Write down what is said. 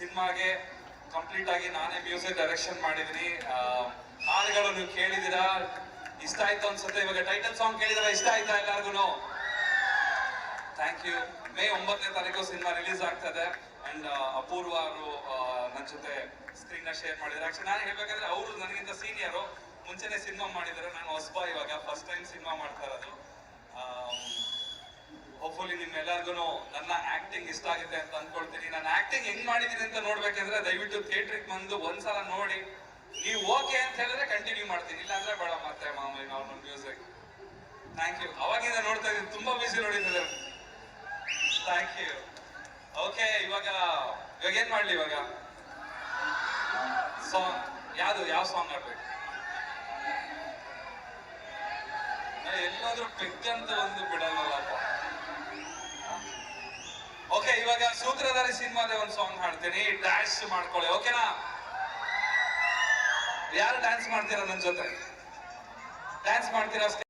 ಸಿನಿಮಾಗೆ ಕಂಪ್ಲೀಟ್ ಆಗಿ ನಾನೇ ಮ್ಯೂಸಿಕ್ ಡೈರೆಕ್ಷನ್ ಮಾಡಿದೀನಿ ಹಾಡುಗಳು ನೀವು ಕೇಳಿದಿರಾ ಇಷ್ಟ ಆಯ್ತು ಅನ್ಸುತ್ತೆ. ಇವಾಗ ಟೈಟಲ್ ಸಾಂಗ್ ಕೇಳಿದಿರ ಇಷ್ಟ ಆಯ್ತಾ ಎಲ್ಲಾರ್ಗು ಥ್ಯಾಂಕ್ ಯು ಮೇ ಒಂಬತ್ತನೇ ತಾರೀಕು ಸಿನಿಮಾ ರಿಲೀಸ್ ಆಗ್ತದೆ. ಅಂಡ್ ಅಪೂರ್ವ ಅವರು ನನ್ನ ಜೊತೆ ಸ್ಕ್ರೀನ್ನ ಶೇರ್ ಮಾಡಿದ್ರು ಆಕ್ಚುಲಿ ನಾನು ಹೇಳ್ಬೇಕಂದ್ರೆ ಅವರು ನನಗಿಂತ ಸೀನಿಯರು ಮುಂಚೆನೆ ಸಿನಿಮಾ ಮಾಡಿದ್ದಾರೆ. ನಾನು ಹೊಸಬ ಇವಾಗ ಫಸ್ಟ್ ಟೈಮ್ ಸಿನಿಮಾ ಮಾಡ್ತಾ ಇರೋದು. ಹೋಪ್ಫುಲಿ ನಿಮ್ಮೆಲ್ಲರಿಗೂ ನನ್ನ ಆಕ್ಟಿಂಗ್ ಇಷ್ಟ ಆಗುತ್ತೆ ಅಂತ ಅನ್ಕೊಳ್ತೀನಿ. ನಾನು ಆಕ್ಟಿಂಗ್ ಹೆಂಗ್ ಮಾಡಿದೀನಿ ಅಂತ ನೋಡ್ಬೇಕಂದ್ರೆ ದಯವಿಟ್ಟು ಥಿಯೇಟ್ರಿಗೆ ಬಂದು ಒಂದ್ಸಲ ನೋಡಿ. ನೀವು ಓಕೆ ಅಂತ ಹೇಳಿದ್ರೆ ಕಂಟಿನ್ಯೂ ಮಾಡ್ತೀನಿ. ಇಲ್ಲ ಅಂದ್ರೆ ಬೇಡ ಮತ್ತೆ ಮಾಮೂಲಿ ನಾರ್ಮಲ್ ಮ್ಯೂಸಿಕ್ ಥ್ಯಾಂಕ್ ಯು ಅವಾಗಿಂದ ನೋಡ್ತಾ ಇದ್ದೀನಿ. ತುಂಬಾ ಬಿಸಿ ನೋಡಿದ್ರೆ ಥ್ಯಾಂಕ್ ಯು ಓಕೆ ಇವಾಗ ಇವಾಗ ಏನ್ ಮಾಡ್ಲಿ ಇವಾಗ? ಸಾಂಗ್ ಯಾವ್ದು, ಯಾವ ಸಾಂಗ್ ಆಡ್ಬೇಕು ಎಲ್ಲಾದ್ರೂ ಪಿಕ್ ಅಂತ ಒಂದು ಬಿಡಲ್ಲಪ್ಪ ಓಕೆ ಇವಾಗ ಸೂತ್ರಧಾರಿ ಸಿನಿಮಾದ ಒಂದು ಸಾಂಗ್ ಹಾಡ್ತೀನಿ. ಡ್ಯಾನ್ಸ್ ಮಾಡ್ಕೊಳ್ಳಿ ಓಕೆನಾ ಯಾರು ಡ್ಯಾನ್ಸ್ ಮಾಡ್ತೀರಾ ನನ್ನ ಜೊತೆ? ಡ್ಯಾನ್ಸ್ ಮಾಡ್ತೀರಾ